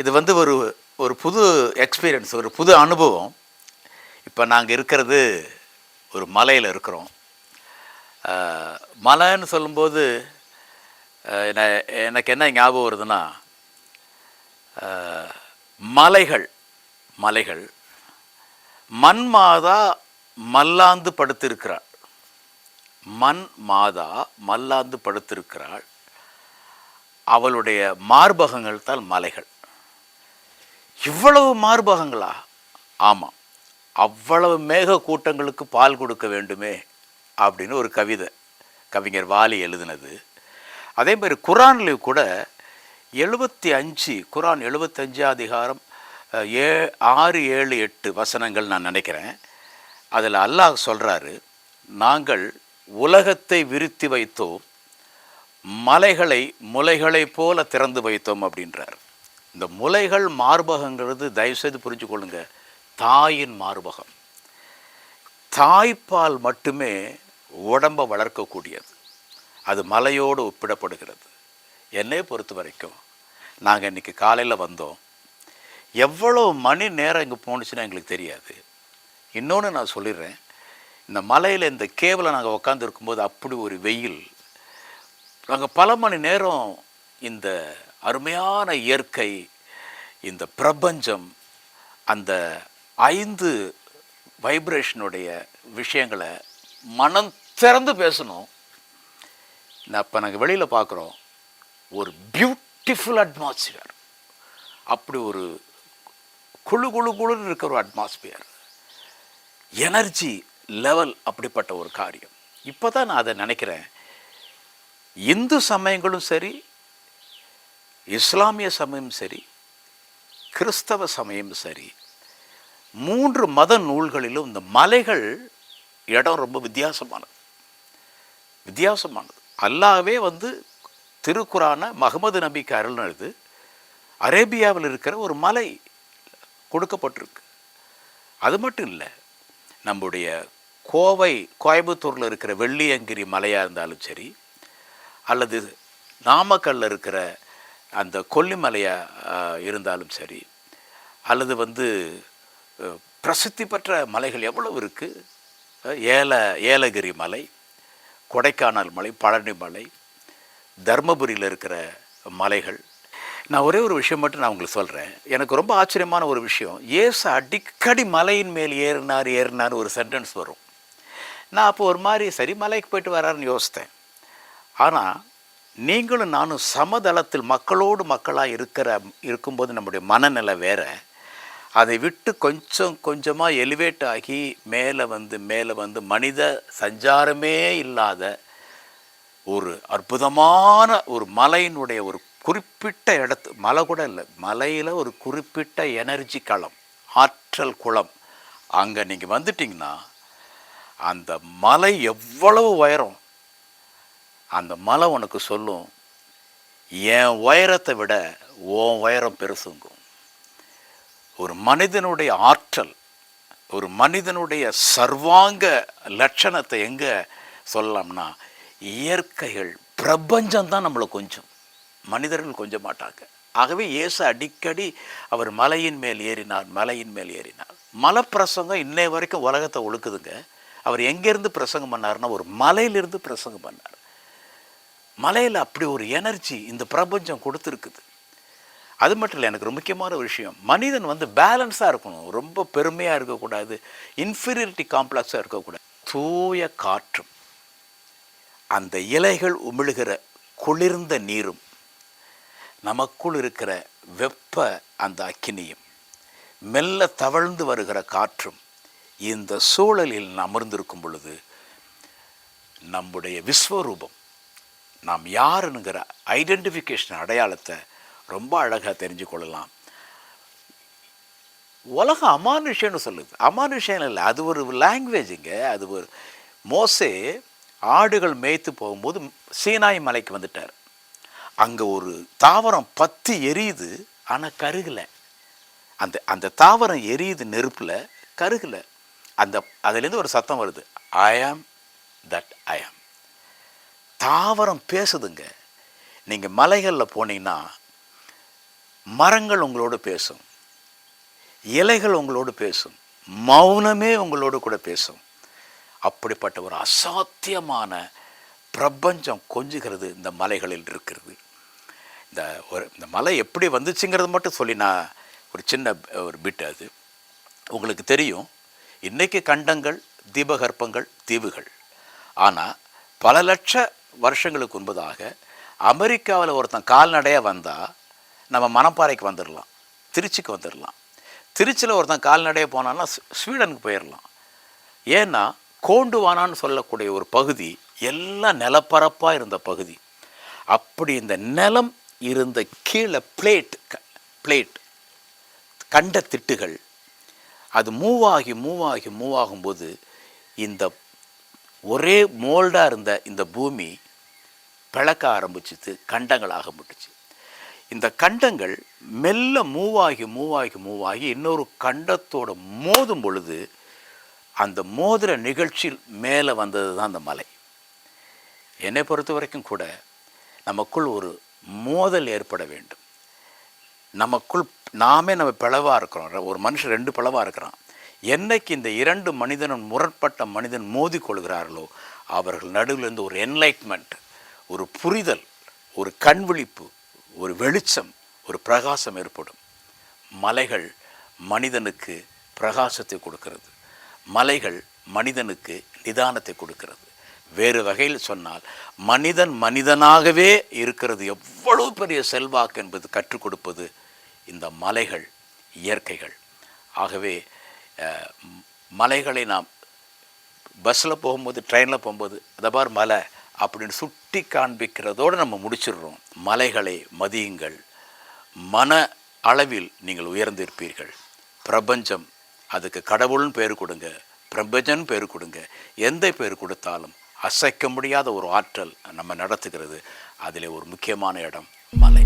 இது வந்து ஒரு ஒரு புது எக்ஸ்பீரியன்ஸ் ஒரு புது அனுபவம். இப்போ நாங்கள் இருக்கிறது ஒரு மலையில் இருக்கிறோம். மலைன்னு சொல்லும்போது என்ன- எனக்கு என்ன ஞாபகம் வருதுன்னா மலைகள் மலைகள். மண் மாதா மல்லாந்து படுத்திருக்கிறாள். மண் மாதா மல்லாந்து படுத்திருக்கிறாள். அவளுடைய மார்பகங்கள் தான் மலைகள். இவ்வளவு மார்பகங்களா? ஆமாம் அவ்வளவு மேக கூட்டங்களுக்கு பால் கொடுக்க வேண்டுமே அப்படின்னு ஒரு கவிதை கவிஞர் வாலி எழுதினது. அதே மாதிரி குரான்லேயும் கூட எழுபத்தி அஞ்சு குரான் எழுபத்தஞ்சு அதிகாரம் ஏ ஆறு ஏழு எட்டு வசனங்கள் நான் நினைக்கிறேன். அதில் அல்லாஹ் சொல்கிறாரு நாங்கள் உலகத்தை விரித்து வைத்தோம் மலைகளை முலைகளைப் போல திறந்து வைத்தோம் அப்படின்றார். இந்த முலைகள் மார்பகங்கிறது தயவுசெய்து புரிஞ்சு கொள்ளுங்க தாயின் மார்பகம். தாய்ப்பால் மட்டுமே உடம்பை வளர்க்கக்கூடியது. அது மலையோடு ஒப்பிடப்படுகிறது. என்னை பொறுத்த வரைக்கும் நாங்கள் இன்றைக்கி காலையில் வந்தோம். எவ்வளோ மணி நேரம் இங்கே போணுச்சுன்னா எங்களுக்கு தெரியாது. இன்னொன்று நான் சொல்லிடுறேன். இந்த மலையில் இந்த கேவில் நாங்கள் உட்காந்து இருக்கும்போது அப்படி ஒரு வெயில். நாங்கள் பல மணி நேரம் இந்த அருமையான இயற்கை இந்த பிரபஞ்சம் அந்த ஐந்து வைப்ரேஷனுடைய விஷயங்களை மனம் திறந்து பேசணும். நான் இப்போ நாங்கள் வெளியில் பார்க்குறோம் ஒரு பியூட்டிஃபுல் அட்மாஸ்பியர் அப்படி ஒரு குழு குழு குழுன்னு இருக்கிற ஒரு அட்மாஸ்பியர் எனர்ஜி லெவல் அப்படிப்பட்ட ஒரு காரியம். இப்போ தான் நான் அதை நினைக்கிறேன். இந்து சமயங்களும் சரி இஸ்லாமிய சமயம் சரி கிறிஸ்தவ சமயம் சரி மூன்று மத நூல்களிலும் இந்த மலைகள் இடம் ரொம்ப வித்தியாசமானது. வித்தியாசமானது. அல்லாவே வந்து திருக்குறான மகமது நபிக்கு அருள்னது அரேபியாவில் இருக்கிற ஒரு மலை கொடுக்கப்பட்டிருக்கு. அது மட்டும் இல்லை நம்முடைய கோவை கோயம்புத்தூரில் இருக்கிற வெள்ளியங்கிரி மலையாக இருந்தாலும் சரி அல்லது நாமக்கல்லில் இருக்கிற அந்த கொல்லிமலையாக இருந்தாலும் சரி அல்லது வந்து பிரசித்தி பெற்ற மலைகள் எவ்வளவு இருக்குது ஏல ஏலகிரி மலை கொடைக்கானல் மலை பழனி மலை தர்மபுரியில் இருக்கிற மலைகள். நான் ஒரே ஒரு விஷயம் மட்டும் நான் உங்களுக்கு சொல்கிறேன் எனக்கு ரொம்ப ஆச்சரியமான ஒரு விஷயம். ஏசு அடிக்கடி மலையின் மேல் ஏறினார் ஏறினார் ஒரு சென்டென்ஸ் வரும். நான் அப்போ ஒரு மாதிரி சரி மலைக்கு போயிட்டு வராருன்னு யோசித்தேன். ஆனால் நீங்களும் நானும் சமதளத்தில் மக்களோடு மக்களாக இருக்கிற இருக்கும்போது நம்முடைய மனநிலை வேறு. அதை விட்டு கொஞ்சம் கொஞ்சமாக எலிவேட் ஆகி மேலே வந்து மேலே வந்து மனித சஞ்சாரமே இல்லாத ஒரு அற்புதமான ஒரு மலையினுடைய ஒரு குறிப்பிட்ட இடத்து மலை கூட இல்லை மலையில் ஒரு குறிப்பிட்ட எனர்ஜி களம் ஆற்றல் குளம். அங்கே நீங்கள் வந்துட்டிங்கன்னா அந்த மலை எவ்வளவு உயரம் அந்த மலை உனக்கு சொல்லும் என் உயரத்தை விட உன் உயரம் பெருசுங்கும். ஒரு மனிதனுடைய ஆற்றல் ஒரு மனிதனுடைய சர்வாங்க லட்சணத்தை எங்கே சொல்லலாம்னா இயற்கைகள் பிரபஞ்சம் தான் நம்மளை கொஞ்சம். மனிதர்கள் கொஞ்ச மாட்டாங்க. ஆகவே இயேசு அடிக்கடி அவர் மலையின் மேல் ஏறினார் மலையின் மேல் ஏறினார். மலை பிரசங்கம் இன்னை வரைக்கும் உலகத்தை ஒழுக்குதுங்க. அவர் எங்கேருந்து பிரசங்கம் பண்ணார்னா ஒரு மலையிலிருந்து பிரசங்கம் பண்ணார். மலையில் அப்படி ஒரு எனர்ஜி இந்த பிரபஞ்சம் கொடுத்துருக்குது. அது மட்டும் இல்லை எனக்கு ரொம்ப முக்கியமான ஒரு விஷயம். மனிதன் வந்து பேலன்ஸாக இருக்கணும். ரொம்ப பெருமையாக இருக்கக்கூடாது. இன்ஃபீரியாரிட்டி காம்ப்ளெக்ஸாக இருக்கக்கூடாது. தூய காற்றும். அந்த இலைகள் உமிழுகிற குளிர்ந்த நீரும். நமக்குள் இருக்கிற வெப்ப அந்த அக்கினியும். மெல்ல தவழ்ந்து வருகிற காற்றும் இந்த சூழலில் அமர்ந்திருக்கும் பொழுது நம்முடைய விஸ்வரூபம் நாம் யாருங்கிற ஐடென்டிஃபிகேஷன் அடையாளத்தை ரொம்ப அழகாக தெரிஞ்சு கொள்ளலாம் உலகம் அமானுஷன்னு சொல்லுது. அமானுஷன் இல்லை அது ஒரு லாங்குவேஜுங்க அது ஒரு மோசே ஆடுகள் மேய்த்து போகும்போது சீனாய் மலைக்கு வந்துட்டார். அங்கே ஒரு தாவரம் பத்தி எரியுது ஆனால் கருகலை. அந்த அந்த தாவரம் எரியுது நெருப்பில் கருகலை. அந்த அதுலேருந்து ஒரு சத்தம் வருது. ஐ ஆம் தட் ஐ ஆம் தாவரம் பேசுதுங்க. நீங்கள் மலைகளில் போனீங்கன்னா மரங்கள் உங்களோடு பேசும். இலைகள் உங்களோடு பேசும். மௌனமே உங்களோடு கூட பேசும். அப்படிப்பட்ட ஒரு அசாத்தியமான பிரபஞ்சம் கொஞ்சுகிறது இந்த மலைகளில் இருக்கிறது. இந்த ஒரு இந்த மலை எப்படி வந்துச்சுங்கிறது மட்டும் சொல்லி நான் ஒரு சின்ன ஒரு பிட் அது. உங்களுக்கு தெரியும் இன்றைக்கு கண்டங்கள் தீபகற்பங்கள் தீவுகள். ஆனால் பல லட்ச வருஷங்களுக்கு முன்பதாக அமெரிக்காவில் ஒருத்தன் கால்நடையாக வந்தால் நம்ம மணப்பாறைக்கு வந்துடலாம் திருச்சிக்கு வந்துடலாம் திருச்சியில் ஒருத்தன் கால்நடையாக போனான்னா ஸ்வீடனுக்கு போயிடலாம் ஏன்னா கோண்டுவானான்னு சொல்லக்கூடிய ஒரு பகுதி எல்லாம் நிலப்பரப்பாக இருந்த பகுதி. அப்படி இந்த நிலம் இருந்த கீழே பிளேட் பிளேட் கண்ட திட்டுகள். அது மூவ் ஆகி மூவ் ஆகி மூவ் ஆகும்போது இந்த ஒரே மோல்டாக இருந்த இந்த பூமி பிளக்க ஆரம்பிச்சிது கண்டங்களாக முட்டுச்சு. இந்த கண்டங்கள் மெல்ல மூவாகி மூவாகி மூவாகி இன்னொரு கண்டத்தோட மோதும் பொழுது அந்த மோதிர நிகழ்ச்சியில் மேலே வந்தது தான் அந்த மலை. என்னை பொறுத்த வரைக்கும் கூட நமக்குள் ஒரு மோதல் ஏற்பட வேண்டும். நமக்குள் நாமே நம்ம பிளவாக இருக்கிறோம். ஒரு மனுஷன் ரெண்டு பிளவாக இருக்கிறான். என்னைக்கு இந்த இரண்டு மனிதனும் முரண்பட்ட மனிதன் மோதிக்கொள்கிறார்களோ அவர்கள் நடுவில் இருந்து ஒரு என்லைட்மெண்ட் ஒரு புரிதல் ஒரு கண்விழிப்பு ஒரு வெளிச்சம் ஒரு பிரகாசம் ஏற்படும். மலைகள் மனிதனுக்கு பிரகாசத்தை கொடுக்கிறது. மலைகள் மனிதனுக்கு நிதானத்தை கொடுக்கிறது. வேறு வகையில் சொன்னால் மனிதன் மனிதனாகவே இருக்கிறது. எவ்வளவு பெரிய செல்வாக்கு என்பது கற்றுக் கொடுப்பது இந்த மலைகள் இயற்கைகள். ஆகவே மலைகளை நாம் பஸ்ஸில் போகும்போது ட்ரெயினில் போகும்போது அதை பார் மலை அப்படின்னு சுட்டி காண்பிக்கிறதோடு நம்ம முடிச்சிடுறோம். மலைகளை மதியுங்கள். மன அளவில் நீங்கள் உயர்ந்திருப்பீர்கள். பிரபஞ்சம் அதுக்கு கடவுள்னு பேர் கொடுங்க. பிரபஞ்சன் பேர் கொடுங்க. எந்த பேர் கொடுத்தாலும் அசைக்க முடியாத ஒரு ஆற்றல் நம்ம நடத்துகிறது. அதில் ஒரு முக்கியமான இடம் மலை.